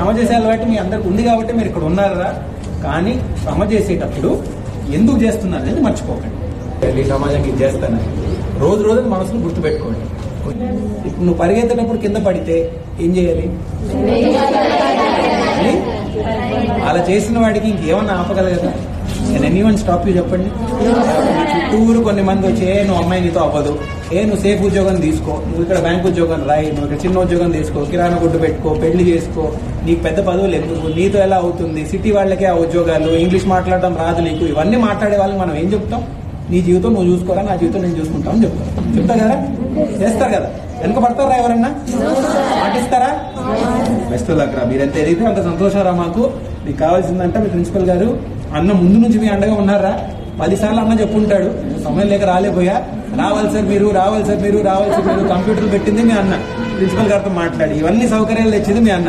శ్రమ చేసే అలవాటు మీ అందరికి ఉంది కాబట్టి మీరు ఇక్కడ ఉన్నారా కానీ శ్రమ చేసేటప్పుడు ఎందుకు చేస్తున్నారు అనేది మర్చిపోకండి. ఈ సమాజానికి ఇది చేస్తాను. రోజు రోజు మనసును గుర్తుపెట్టుకోండి. ఇప్పుడు నువ్వు పరిగెత్తేటప్పుడు కింద పడితే ఏం చేయాలి? అలా చేసిన వాడికి ఇంకేమన్నా ఆపగలగదా? నేను ఎనీ వన్ స్టాప్ యూ చెప్పండి? చుట్టూరు కొన్ని మంది వచ్చి ఏ నువ్వు అమ్మాయి నీతో అవ్వదు. ఏ నువ్వు సేఫ్ ఉద్యోగం తీసుకో. నువ్వు ఇక్కడ బ్యాంక్ ఉద్యోగం రాయి. నువ్వు ఇక్కడ చిన్న ఉద్యోగం తీసుకో. కిరాణా గుడ్డు పెట్టుకో. పెళ్ళి చేసుకో. నీకు పెద్ద పదవులు ఎందుకు? నీతో ఎలా అవుతుంది? సిటీ వాళ్ళకే ఆ ఉద్యోగాలు ఇంగ్లీష్ మాట్లాడడం రాదు నీకు. ఇవన్నీ మాట్లాడే వాళ్ళకి మనం ఏం చెప్తాం? నీ జీవితం నువ్వు చూసుకోరా? నా జీవితం నేను చూసుకుంటాం అని చెప్తాం. చెప్తా కదా? చేస్తారు కదా? వెనుక పడతారా ఎవరన్నా? పాటిస్తారా? బెస్ట్ లక్ రా. మీరు ఎంత ఎదిగితే అంత సంతోషం రా మాకు. మీకు కావాల్సిందంటే మీ ప్రిన్సిపల్ గారు. అన్న ముందు నుంచి మీ అండగా ఉన్నారా? పది సార్లు అన్న చెప్పుంటాడు. సమయం లేక రాలేపోయా రావాలి సార్ మీరు రావాలి సార్ మీరు రావాలి సార్ మీరు. కంప్యూటర్ పెట్టింది మీ అన్న. ప్రిన్సిపల్ గారితో మాట్లాడి. ఇవన్నీ సౌకర్యాలు తెచ్చింది మీ అన్న.